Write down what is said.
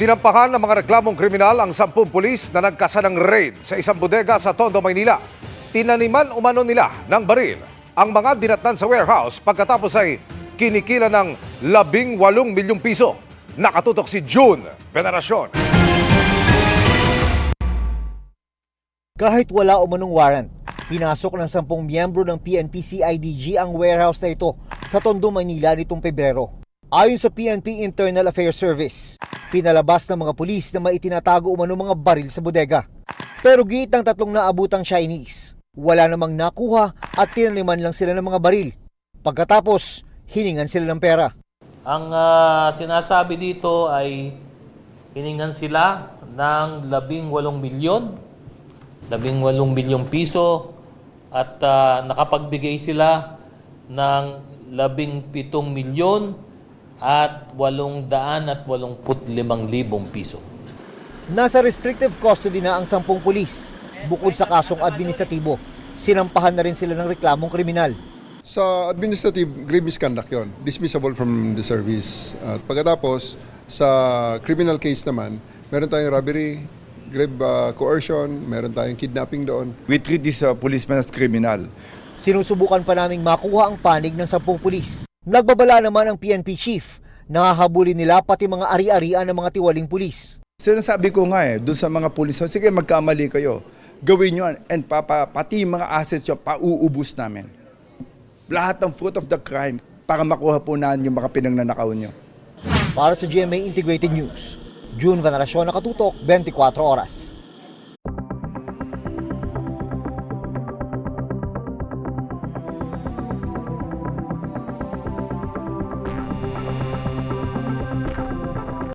Sinampahan ng mga reklamong kriminal ang sampung pulis na nagkasanang raid sa isang bodega sa Tondo, Maynila. Tinaniman umano nila ng baril ang mga dinatnan sa warehouse pagkatapos ay kinikila ng labing walong milyong piso. Nakatutok si June Veneracion. Kahit wala umanong warrant, pinasok ng sampung miyembro ng PNP CIDG ang warehouse na ito sa Tondo, Manila nitong Pebrero. Ayon sa PNP Internal Affairs Service, pinalabas ng mga pulis na maitinatago umano mga baril sa bodega. Pero giit ng tatlong naabutang Chinese, wala namang nakuha at tinaniman lang sila ng mga baril. Pagkatapos, hiningan sila ng pera. Ang ah, sinasabi dito ay hiningan sila ng labing walong milyon, labing walong milyong piso at ah, nakapagbigay sila ng labing pitong milyon at walong daan at walong put limang libong piso. Nasa restrictive custody na ang sampung pulis. Bukod sa kasong administratibo, sinampahan na rin sila ng reklamong kriminal. Sa administrative, grave misconduct yun. Dismissible from the service. At pagkatapos, sa criminal case naman, meron tayong robbery, grave uh, coercion, meron tayong kidnapping doon. We treat these uh, policemen as criminal. Sinusubukan pa naming makuha ang panig ng sampung pulis. Nagbabala naman ang PNP chief. Nahahabulin nila pati mga ari-arian ng mga tiwaling pulis. Sinasabi ko nga eh, doon sa mga pulis, sige magkamali kayo. Gawin nyo and papa, pati mga assets nyo, pauubos namin. Lahat ng fruit of the crime para makuha po na yung mga pinangnanakaw nyo. Para sa GMA Integrated News, June Veneracion nakatutok 24 oras.